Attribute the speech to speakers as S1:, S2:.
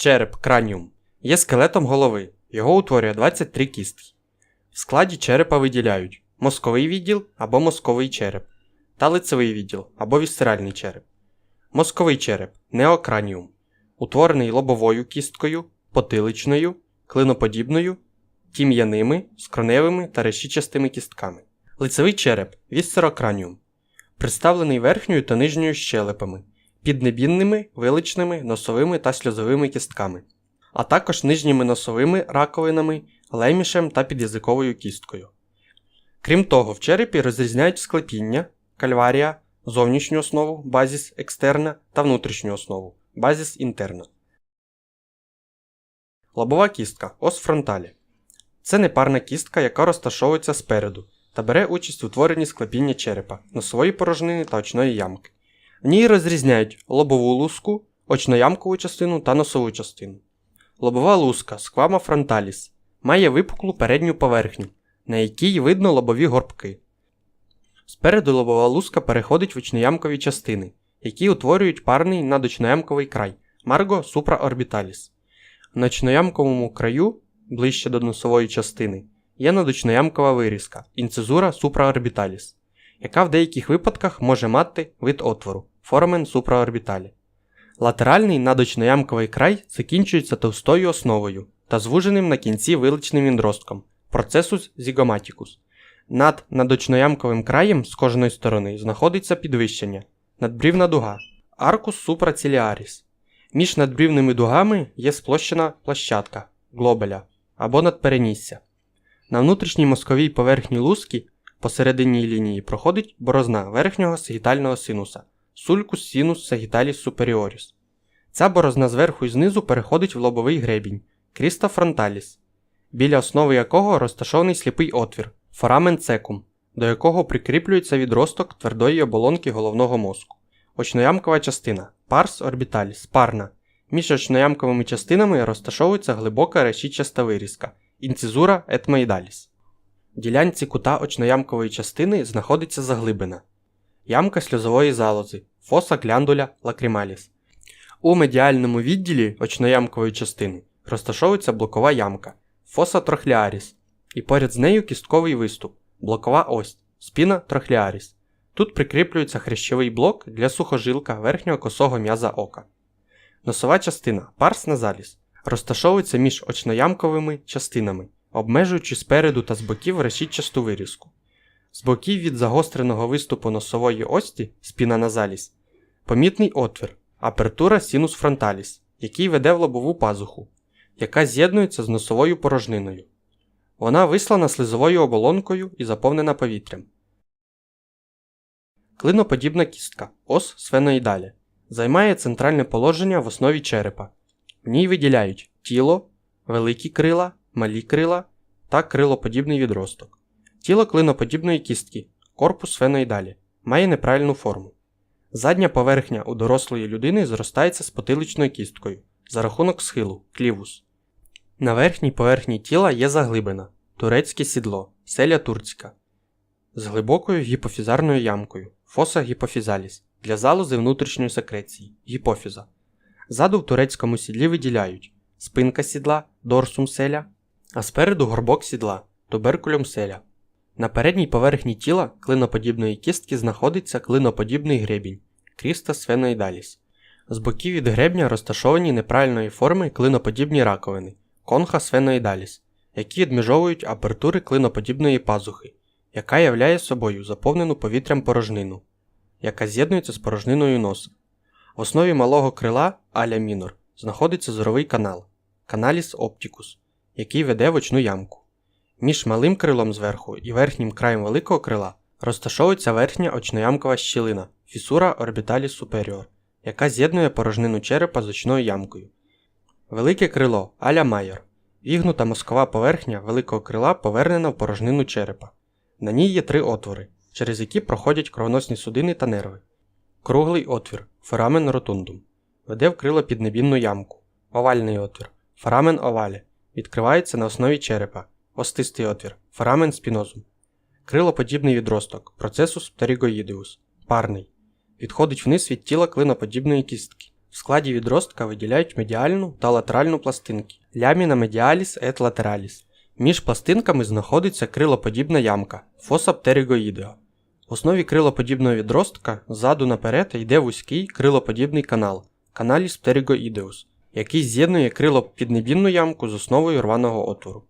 S1: Череп краніум є скелетом голови. Його утворює 23 кістки. В складі черепа виділяють мозковий відділ або мозковий череп та лицевий відділ або вісцеральний череп. Мозковий череп неокраніум, утворений лобовою кісткою, потиличною, клиноподібною, тім'яними, скроневими та решічастими кістками. Лицевий череп вісцерокраніум, представлений верхньою та нижньою щелепами, піднебінними, виличними, носовими та сльозовими кістками, а також нижніми носовими раковинами, лемішем та підязиковою кісткою. Крім того, в черепі розрізняють склепіння, кальварія, зовнішню основу, базіс екстерна та внутрішню основу, базіс інтерна. Лобова кістка ос фронталі. Це непарна кістка, яка розташовується спереду та бере участь у творенні склепіння черепа, носової порожнини та очної ямки. В ній розрізняють лобову луску, очноямкову частину та носову частину. Лобова луска сквама фронталіс має випуклу передню поверхню, на якій видно лобові горбки. Спереду лобова луска переходить в очноямкові частини, які утворюють парний надочноямковий край марго суpraорбіталіс. На очноямковому краю, ближче до носової частини, є надочноямкова вирізка інцизура суpraорбіталіс, яка в деяких випадках може мати вид отвору форамен суpraорбіталі. Латеральний надочноямковий край закінчується товстою основою та звуженим на кінці виличним відростком процесус зігоматікус. Над надочноямковим краєм з кожної сторони знаходиться підвищення, надбрівна дуга, аркус супраціліаріс. Між надбрівними дугами є сплощена площадка глобеля або надперенісся. На внутрішній мозковій поверхні луски посередині лінії проходить борозна верхнього сагітального синуса сулькус синус сагіталіс суперіоріс. Ця борозна зверху і знизу переходить в лобовий гребінь кріста фронталіс, біля основи якого розташований сліпий отвір форамен цекум, до якого прикріплюється відросток твердої оболонки головного мозку. Очноямкова частина парс орбіталіс парна. Між очноямковими частинами розташовується глибока решітчаста вирізка інцизура етмоїдаліс. Ділянці кута очноямкової частини знаходиться заглибина ямка сльозової залози фоса гляндуля лакрималіс. У медіальному відділі очноямкової частини розташовується блокова ямка фоса трохліаріс, і поряд з нею кістковий виступ блокова ось спіна трохліаріс. Тут прикріплюється хрящовий блок для сухожилка верхнього косого м'яза ока. Носова частина парс назаліс розташовується між очноямковими частинами, обмежуючи спереду та з боків решітчасту вирізку. З боків від загостреного виступу носової ості спіна назаліс, помітний отвір, апертура синус фронталіс, який веде в лобову пазуху, яка з'єднується з носовою порожниною. Вона вислана слизовою оболонкою і заповнена повітрям. Клиноподібна кістка ос сфеноїдалі займає центральне положення в основі черепа. В ній виділяють тіло, великі крила, малі крила та крилоподібний відросток. Тіло клиноподібної кістки, корпус феноїдалі, має неправильну форму. Задня поверхня у дорослої людини зростається з потиличною кісткою за рахунок схилу клівус. На верхній поверхні тіла є заглибина, турецьке сідло, селя турцька, з глибокою гіпофізарною ямкою, фоса гіпофізаліс для залози внутрішньої секреції, гіпофіза. Ззаду в турецькому сідлі виділяють спинка сідла, дорсум селя, а спереду горбок сідла, туберкулюм селя. На передній поверхні тіла клиноподібної кістки знаходиться клиноподібний гребінь кріста сфеноїдаліс. З боків від гребня розташовані неправильної форми клиноподібні раковини конха сфеноїдаліс, які відмежовують апертури клиноподібної пазухи, яка являє собою заповнену повітрям порожнину, яка з'єднується з порожниною носа. В основі малого крила аля мінор знаходиться зоровий канал каналіс оптікус, який веде в очну ямку. Між малим крилом зверху і верхнім краєм великого крила розташовується верхня очноямкова щілина фісура орбіталіс superior, яка з'єднує порожнину черепа з очною ямкою. Велике крило аля майор. Вігнута мозкова поверхня великого крила повернена в порожнину черепа. На ній є три отвори, через які проходять кровоносні судини та нерви. Круглий отвір форамен ротундум. Веде в крило піднебінну ямку. Овальний отвір форамен овалі. Відкривається на основі черепа. Остистий отвір форамен спінозум. Крилоподібний відросток процесус птеригоїдеус. Парний. Відходить вниз від тіла клиноподібної кістки. В складі відростка виділяють медіальну та латеральну пластинки ляміна медіаліс et lateralis. Між пластинками знаходиться крилоподібна ямка fossa pterygoidea. В основі крилоподібного відростка ззаду наперед йде вузький крилоподібний канал каналіс pterygoideus, який з'єднує крило піднебінну ямку з основою рваного отвору.